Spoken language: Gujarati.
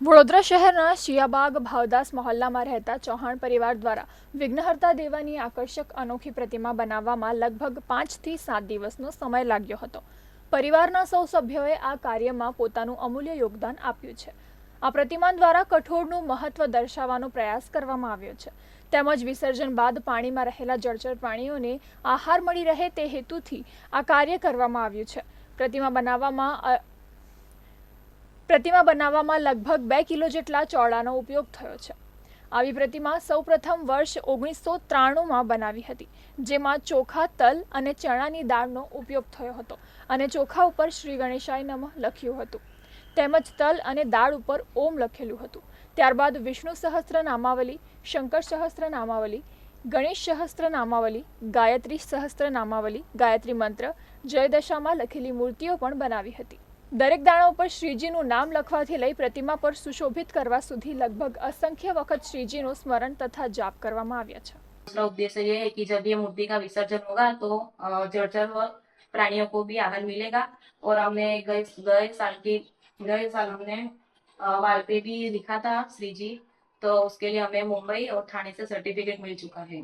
વડોદરા શહેરના શિયાબાગ ભાવદાસ મહોલ્લામાં રહેતા ચૌહાણ પરિવાર દ્વારા વિઘ્નહર્તા દેવાની આકર્ષક અનોખી પ્રતિમા બનાવવામાં લગભગ પાંચથી સાત દિવસનો સમય લાગ્યો હતો. પરિવારના સૌ સભ્યોએ આ કાર્યમાં પોતાનું અમૂલ્ય યોગદાન આપ્યું છે. આ પ્રતિમા દ્વારા કઠોળનું મહત્વ દર્શાવવાનો પ્રયાસ કરવામાં આવ્યો છે. તેમજ વિસર્જન બાદ પાણીમાં રહેલા જળચર પ્રાણીઓને આહાર મળી રહે તે હેતુથી આ કાર્ય કરવામાં આવ્યું છે. પ્રતિમા બનાવવામાં પ્રતિમા બનાવવામાં લગભગ બે કિલો જેટલા ચોળાનો ઉપયોગ થયો છે. આવી પ્રતિમા સૌપ્રથમ વર્ષ ઓગણીસો ત્રાણુંમાં બનાવી હતી, જેમાં ચોખા, તલ અને ચણાની દાળનો ઉપયોગ થયો હતો અને ચોખા ઉપર શ્રી ગણેશાય નમઃ લખ્યું હતું. તેમજ તલ અને દાળ ઉપર ઓમ લખેલું હતું. ત્યારબાદ વિષ્ણુ સહસ્ત્ર નામાવલી શંકર સહસ્ત્ર નામાવલી ગણેશ સહસ્ત્ર નામાવલી ગાયત્રી સહસ્ત્ર નામાવલી ગાયત્રી મંત્ર, જયદશામાં લખેલી મૂર્તિઓ પણ બનાવી હતી. દરેક દાણા ઉપર શ્રીજીનું નામ લખવાથી લઈ પ્રતિમા પર સુશોભિત કરવા સુધી લગભગ અસંખ્ય વખત શ્રીજીનું સ્મરણ તથા જાપ કરવામાં આવ્યા છે दूसरा उद्देश्य ये है कि जब ये मूर्ति का विसर्जन होगा तो अ, जर्जर व प्राणियों को भी आहार मिलेगा और हमने गए गए साल की गए साल हमने अ, वॉल पे भी लिखा था श्री जी तो उसके लिए हमें मुंबई और थाने से सर्टिफिकेट मिल चुका है